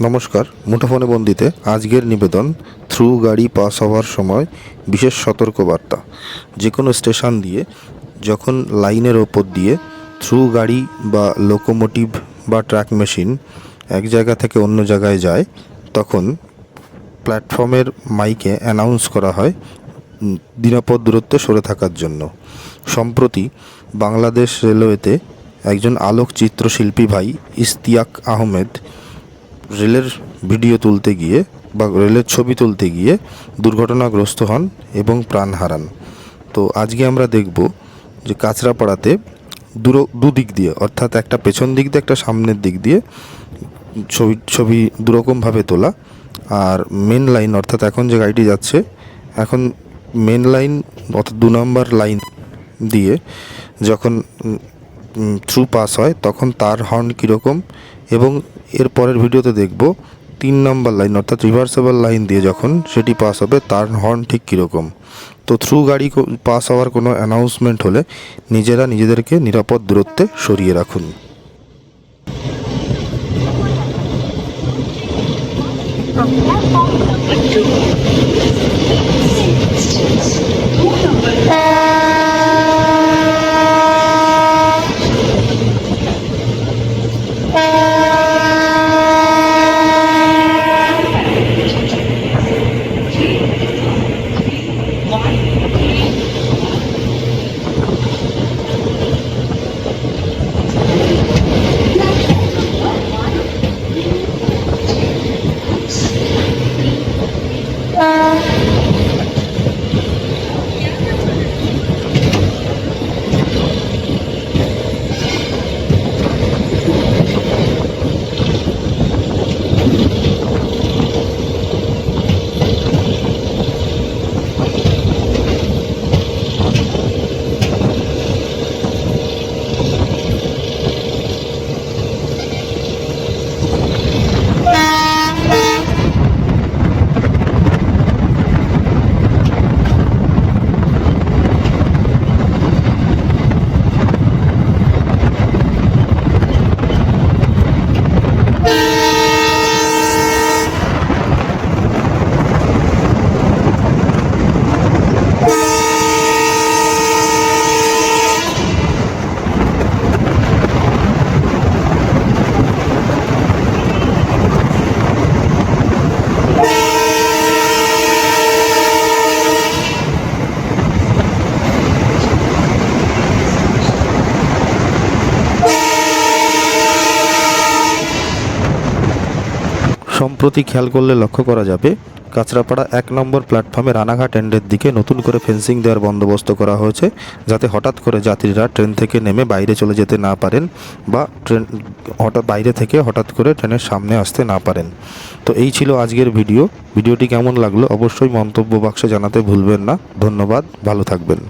নমস্কার, মুঠোফোনে বন্দিতে আজকের নিবেদন থ্রু গাড়ি পাস হওয়ার সময় বিশেষ সতর্কবার্তা। যে কোনো স্টেশন দিয়ে, যখন লাইনের ওপর দিয়ে থ্রু গাড়ি বা লোকোমোটিভ বা ট্র্যাক মেশিন এক জায়গা থেকে অন্য জায়গায় যায়, তখন প্ল্যাটফর্মের মাইকে অ্যানাউন্স করা হয় নিরাপদ দূরত্বে সরে থাকার জন্য। সম্প্রতি বাংলাদেশ রেলওয়েতে একজন আলোকচিত্র শিল্পী ভাই ইস্তিয়াক আহমেদ রেলের ভিডিও তুলতে গিয়ে বা রেলের ছবি তুলতে গিয়ে দুর্ঘটনাগ্রস্ত হন এবং প্রাণ হারান। তো আজকে আমরা দেখব যে কাঁচরাপাড়াতে দুরো, দুদিক দিয়ে, অর্থাৎ একটা পেছন দিক দিয়ে, একটা সামনের দিক দিয়ে ছবি ছবি দুরকমভাবে তোলা আর মেন লাইন অর্থাৎ এখন যে গাড়িটি যাচ্ছে, এখন মেন লাইন অর্থাৎ দু নম্বর লাইন দিয়ে যখন থ্রু পাস হয়, তখন তার হর্ন কীরকম এবং এর পরের ভিডিওতে দেখব তিন নম্বর লাইন, অর্থাৎ রিভার্সেবল লাইন দিয়ে যখন সেটি পাস হবে, তার হর্ন ঠিক কীরকম? তো থ্রু গাড়ি পাস হওয়ার কোনো অ্যানাউন্সমেন্ট হলে নিজেরা নিজেদেরকে নিরাপদ দূরত্বে সরিয়ে রাখুন। সম্প্রতি খেয়াল করলে লক্ষ্য করা যাবে, কাঁচরাপাড়া এক নম্বর প্ল্যাটফর্মে রানাঘাট এন্ডের দিকে নতুন করে ফেন্সিং দেওয়ার বন্দোবস্ত করা হয়েছে, যাতে হঠাৎ করে যাত্রীরা ট্রেন থেকে নেমে বাইরে চলে যেতে না পারেন বা ট্রেন হঠাৎ বাইরে থেকে হঠাৎ করে ট্রেনের সামনে আসতে না পারেন। তো এই ছিল আজকের ভিডিও। ভিডিওটি কেমন লাগল অবশ্যই মন্তব্য বাক্সে জানাতে ভুলবেন না। ধন্যবাদ। ভালো থাকবেন।